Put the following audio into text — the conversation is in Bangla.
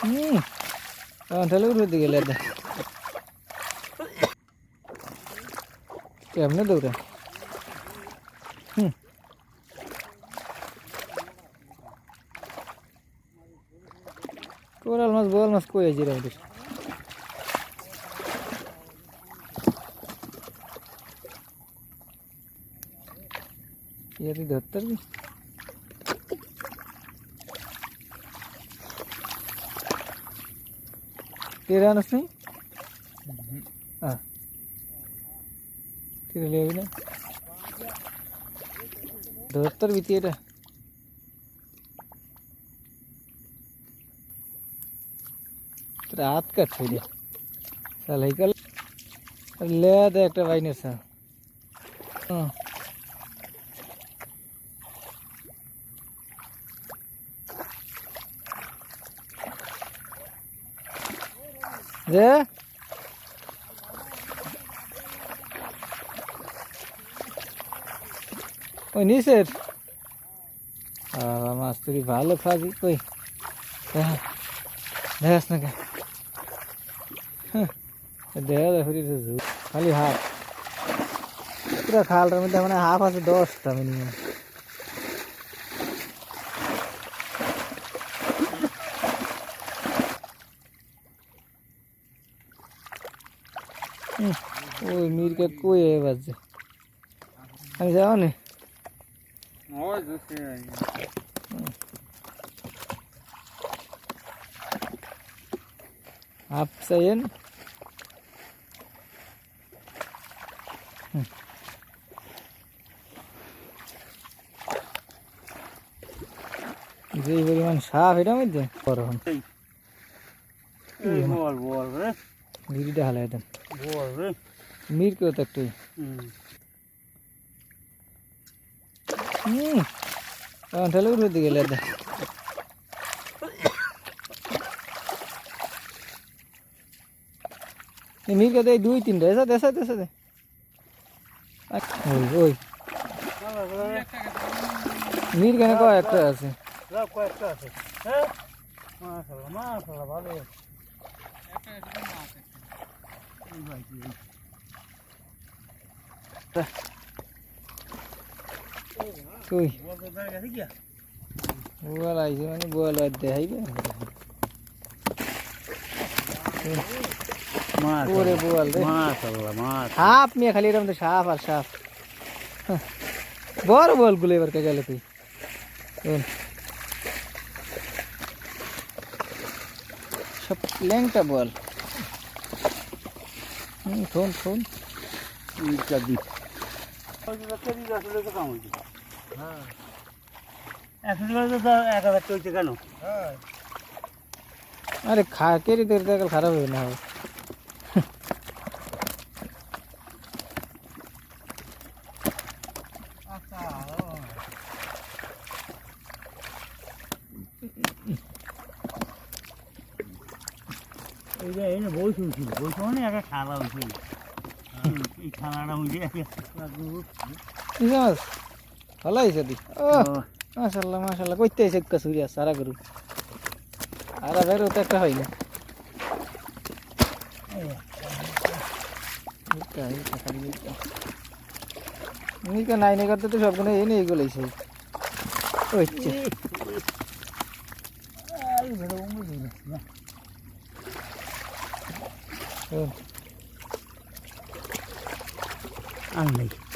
হুম তাহলে উড়ে গেলে এটা কেমনে দৌড়ে হুম কোরাল মাছ বোয়াল মাছ কই আছে রে আমাদের ইয়াদি ধরতে পারবি তেরে আনস নাই হ্যাঁ তেরে লিয়ে না ধরতে পারবি তুই এটা তোর হাত কাট হয়ে যায় তাহলে এই কাল লে দে একটা বাইনের সা হ্যাঁ যে ওই নিচের। বাবা, মাছ তুই ভালো খাবি কই? দেখা দেখাস না কে দেখো খালি হাফ পুরো খালটার মধ্যে মানে হাফ আছে, দশটা মিনিমাম ওই মিরকে কই এ বাজছে আমি যাও নি। হাফ চাইয়েন। যে পরিমাণ সাপ এটা মধ্যে? বড় বল বল রে। ভিডিটা হালাই দেন। মির কেউ তো একটু? হুম। হুম উঠে দিকে গেলে মির কে দুই তিনটা। এসা দেশা দেশা দে ওই ওই। মির কেন কয় একটা আছে? কয়েকটা আছে। হ্যাঁ? মাশাআল্লাহ মাশাআল্লাহ ভালো। কই বল তো দাঁড়িয়ে গেছে কি বোয়াল আইছে মানে বোয়াল আর দেখাইবে ওরে বোয়াল রে মাশাআল্লাহ মাশ সাপ নিয়ে খালি এরকম তো সাপ আর সাপ হ্যাঁ। বড় বলগুলো এবার কে গেলে তুই শোন। সব ল্যাংটা বল হুম শোন শোন। হ্যাঁ এখন তো এক হাজার চলছে কেন আরে খা কেরি তোর খারাপ হবে না। যে এই বই শুনছিল বই শুনে একটা খালা হয়েছিল এই খালাটা হয়েছে ভালো হয়েছে দি মাশাল্লাহ মাশাল্লাহ কইতে এসে একটা সারা গরু আর বেরো তো একটা হয় না। নিকা নাই নাই করতে তো সবগুলো এগুলো হচ্ছে 哦，按理。